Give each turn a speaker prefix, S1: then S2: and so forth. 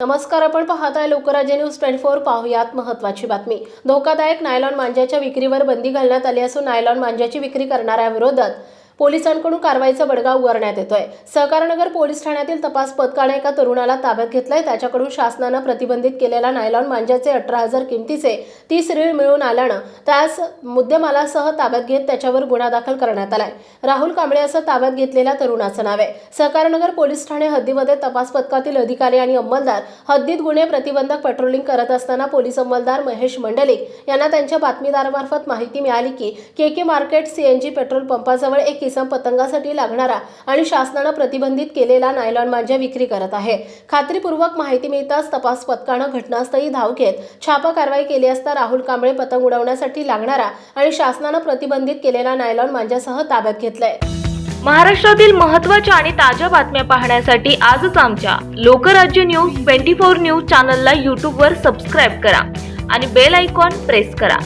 S1: नमस्कार आपण पाहत आहे लोकराज्य न्यूज ट्वेंटी फोर पाहुयात महत्वाची बातमी. धोकादायक नायलॉन मांजाच्या विक्रीवर बंदी घालण्यात आली असून नायलॉन मांजाची विक्री करणाऱ्या विरोधात पोलिसांकडून कारवाईचा बडगा उगारण्यात येतोय. सहकारनगर पोलीस ठाण्यातील तपास पथकाने एका तरुणाला ताब्यात घेतलाय. त्याच्याकडून शासनानं प्रतिबंधित केलेला नायलॉन मांजाचे अठरा हजार किमतीचे तीस रीळ मिळून आल्यानं त्यास मुद्देमालासह ताब्यात घेत त्याच्यावर गुन्हा दाखल करण्यात आलाय. राहुल कांबळे असं ताब्यात घेतलेल्या तरुणाचं नाव आहे. सहकारनगर पोलीस ठाणे हद्दीमध्ये तपास पथकातील अधिकारी आणि अंमलदार हद्दीत गुन्हे प्रतिबंधक पेट्रोलिंग करत असताना पोलीस अंमलदार महेश मंडलिक यांना त्यांच्या बातमीदारामार्फत माहिती मिळाली की K K market CNG petrol पंपाजवळ एक किसम पतंगासाठी लागणारा आणि शासनानं प्रतिबंधित केलेला नायलॉन मांजा विक्री करत आहे. खात्रीपूर्वक माहिती मिळताच तपास पथकानं घटनास्थळी धाव घेत छापा कारवाई केली असता राहुल कांबळे पतंग उडवण्यासाठी लागणारा आणि शासनानं प्रतिबंधित केलेला नायलॉन मांजासह ताब्यात घेतलंय.
S2: महाराष्ट्रातील महत्त्वाच्या आणि ताज्या बातम्या पाहण्यासाठी आजच आमच्या Lokrajya news twenty four news चॅनलला यूट्यूबवर सबस्क्राईब करा आणि बेल आयकॉन प्रेस करा.